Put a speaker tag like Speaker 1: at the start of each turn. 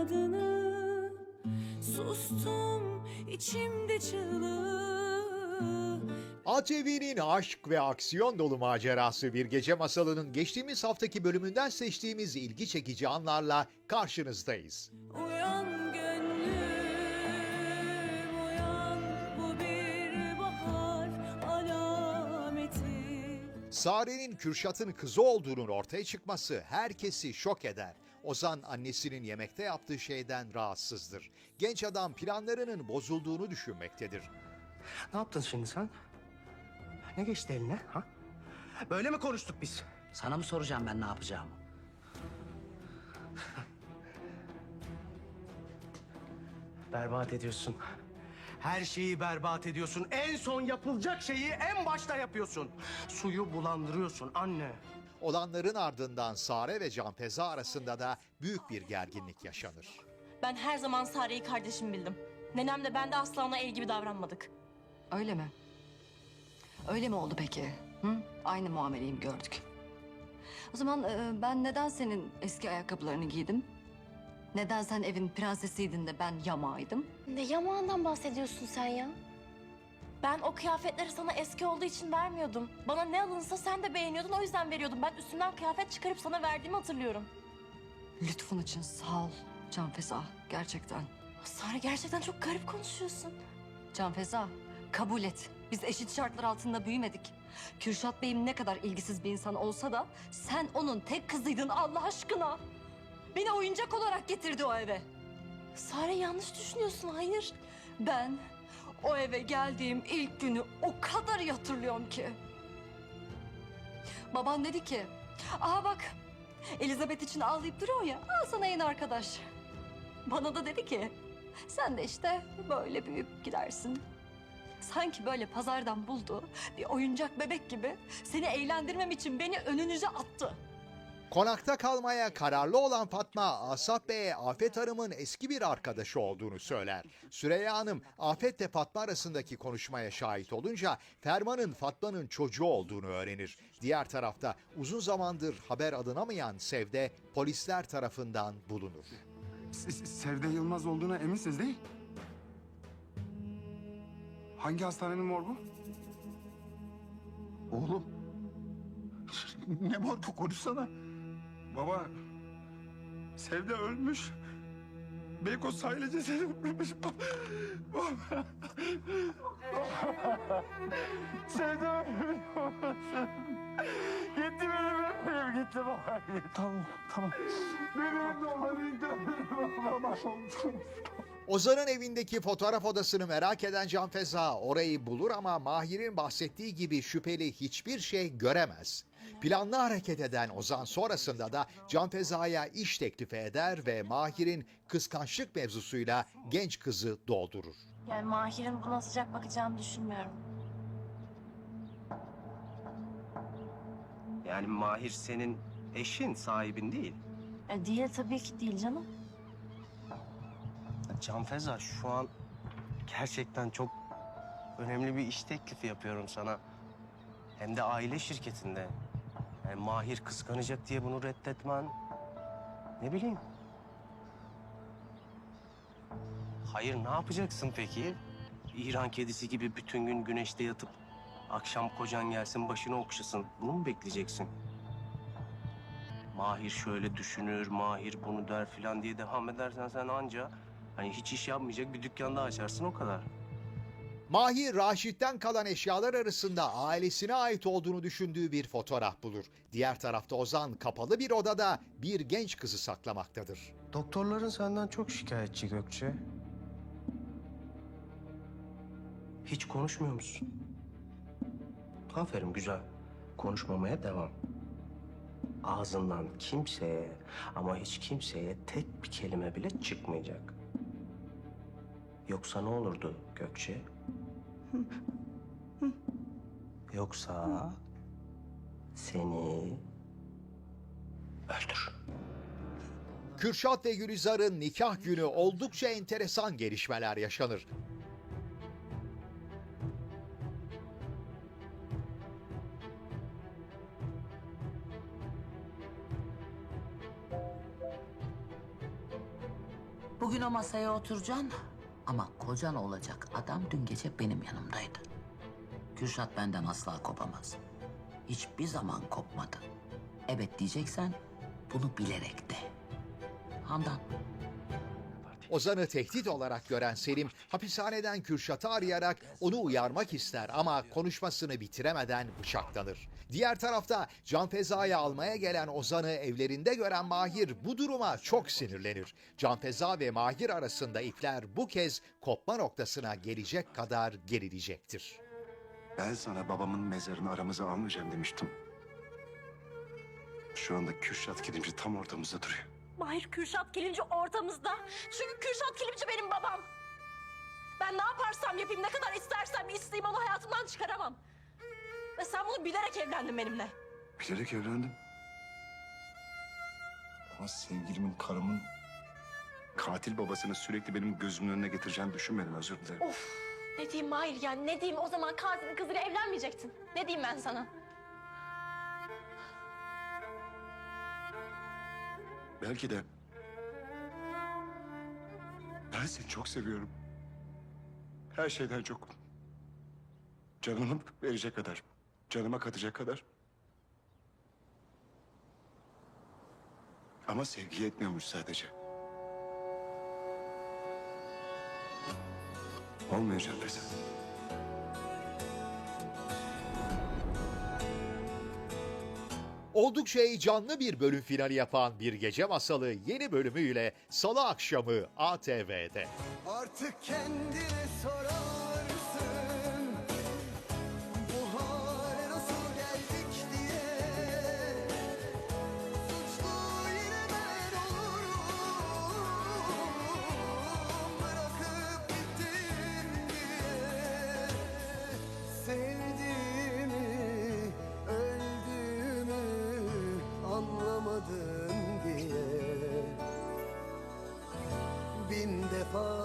Speaker 1: adını Sustum içimde çığlığı
Speaker 2: ATV'nin aşk ve aksiyon dolu macerası Bir Gece Masalı'nın geçtiğimiz haftaki bölümünden seçtiğimiz ilgi çekici anlarla karşınızdayız.
Speaker 1: Uyan gönlüm uyan Bu bir bahar alameti
Speaker 2: Sare'nin Kürşat'ın kızı olduğunun ortaya çıkması herkesi şok eder. Ozan annesinin yemekte yaptığı şeyden rahatsızdır. Genç adam planlarının bozulduğunu düşünmektedir.
Speaker 3: Ne yaptın şimdi sen? Ne geçti eline ha? Böyle mi konuştuk biz?
Speaker 4: Sana mı soracağım ben ne yapacağımı?
Speaker 3: Berbat ediyorsun. Her şeyi berbat ediyorsun. En son yapılacak şeyi en başta yapıyorsun. Suyu bulandırıyorsun anne.
Speaker 2: Olanların ardından Sare ve Canfeza arasında da büyük bir gerginlik yaşanır.
Speaker 5: Ben her zaman Sare'yi kardeşim bildim. Nenem de ben de asla ona el gibi davranmadık.
Speaker 6: Öyle mi? Öyle mi oldu peki? Hı? Aynı muameleyi mi gördük? O zaman e, ben neden senin eski ayakkabılarını giydim? Neden sen evin prensesiydin de ben yamağıydım?
Speaker 5: Ne yamağından bahsediyorsun sen ya? Ben o kıyafetleri sana eski olduğu için vermiyordum. Bana ne alınsa sen de beğeniyordun o yüzden veriyordum. Ben üstümden kıyafet çıkarıp sana verdiğimi hatırlıyorum.
Speaker 6: Lütfun için sağ ol Can Feza. Gerçekten.
Speaker 5: Sare gerçekten çok garip konuşuyorsun.
Speaker 6: Can Feza kabul et. Biz eşit şartlar altında büyümedik. Kürşat Bey'im ne kadar ilgisiz bir insan olsa da sen onun tek kızıydın Allah aşkına. Beni oyuncak olarak getirdi o eve.
Speaker 5: Sare yanlış düşünüyorsun hayır.
Speaker 6: Ben o eve geldiğim ilk günü o kadar iyi hatırlıyorum ki. Baban dedi ki, aha bak Elizabeth için ağlayıp duruyor ya, al sana yeni arkadaş. Bana da dedi ki, sen de işte böyle büyüyüp gidersin. Sanki böyle pazardan buldu bir oyuncak bebek gibi seni eğlendirmem için beni önünüze attı.
Speaker 2: Konakta kalmaya kararlı olan Fatma, Asaf Bey'e Afet Hanım'ın eski bir arkadaşı olduğunu söyler. Süreyya Hanım, Afet ve Fatma arasındaki konuşmaya şahit olunca Ferman'ın Fatma'nın çocuğu olduğunu öğrenir. Diğer tarafta uzun zamandır haber alınamayan Sevde polisler tarafından bulunur.
Speaker 7: S- S- Sevde Yılmaz olduğuna eminsiniz değil? Hangi hastanenin morgu? Oğlum. ne morgu konuşsana. Baba. Sevde ölmüş. Beykoz sahile cesedi bulmuş. Baba. Sevde ölmüş. Gitti benim ömrüm gitti baba. Tamam tamam. Benim ömrüm baba.
Speaker 2: Ozan'ın evindeki fotoğraf odasını merak eden Can Feza orayı bulur ama Mahir'in bahsettiği gibi şüpheli hiçbir şey göremez. Planlı hareket eden Ozan sonrasında da Can Feza'ya iş teklifi eder ve Mahir'in kıskançlık mevzusuyla genç kızı doldurur.
Speaker 5: Yani Mahir'in buna sıcak bakacağını düşünmüyorum.
Speaker 3: Yani Mahir senin eşin, sahibin değil.
Speaker 5: E, değil tabii ki değil canım.
Speaker 3: Can Feza şu an gerçekten çok önemli bir iş teklifi yapıyorum sana. Hem de aile şirketinde. Yani Mahir kıskanacak diye bunu reddetmen... Ne bileyim. Hayır ne yapacaksın peki? İran kedisi gibi bütün gün güneşte yatıp... ...akşam kocan gelsin başını okşasın. Bunu mu bekleyeceksin? Mahir şöyle düşünür, Mahir bunu der filan diye devam edersen sen anca... ...hani hiç iş yapmayacak bir dükkan daha açarsın o kadar.
Speaker 2: Mahir Raşit'ten kalan eşyalar arasında ailesine ait olduğunu düşündüğü bir fotoğraf bulur. Diğer tarafta Ozan kapalı bir odada bir genç kızı saklamaktadır.
Speaker 3: Doktorların senden çok şikayetçi Gökçe. Hiç konuşmuyor musun? Aferin güzel. Konuşmamaya devam. Ağzından kimseye ama hiç kimseye tek bir kelime bile çıkmayacak. Yoksa ne olurdu Gökçe? Yoksa seni öldür.
Speaker 2: Kürşat ve Gülizar'ın nikah günü oldukça enteresan gelişmeler yaşanır.
Speaker 4: Bugün o masaya oturacaksın ama kocan olacak adam dün gece benim yanımdaydı. Kürşat benden asla kopamaz. Hiçbir zaman kopmadı. Evet diyeceksen bunu bilerek de. Handan.
Speaker 2: Ozan'ı tehdit olarak gören Selim hapishaneden Kürşat'ı arayarak onu uyarmak ister ama konuşmasını bitiremeden bıçaklanır. Diğer tarafta Can Feza'yı almaya gelen Ozan'ı evlerinde gören Mahir bu duruma çok sinirlenir. Can Feza ve Mahir arasında ipler bu kez kopma noktasına gelecek kadar gerilecektir.
Speaker 8: Ben sana babamın mezarını aramıza almayacağım demiştim. Şu anda Kürşat Kilimci tam ortamızda duruyor.
Speaker 5: Mahir Kürşat Kilimci ortamızda. Çünkü Kürşat Kilimci benim babam. Ben ne yaparsam yapayım, ne kadar istersem isteyeyim onu hayatımdan çıkaramam. Ve sen bunu bilerek evlendin benimle.
Speaker 8: Bilerek evlendim. Ama sevgilimin, karımın katil babasını sürekli benim gözümün önüne getireceğini düşünmedim özür dilerim.
Speaker 5: Of ne diyeyim Mahir yani ne diyeyim o zaman katilin kızıyla evlenmeyecektin. Ne diyeyim ben sana?
Speaker 8: Belki de ben seni çok seviyorum. Her şeyden çok. Canımı verecek kadar, canıma katacak kadar. Ama sevgi yetmiyormuş sadece. Olmuyor Can
Speaker 2: Oldukça heyecanlı bir bölüm finali yapan Bir Gece Masalı yeni bölümüyle Salı akşamı ATV'de.
Speaker 7: Artık kendine sorar for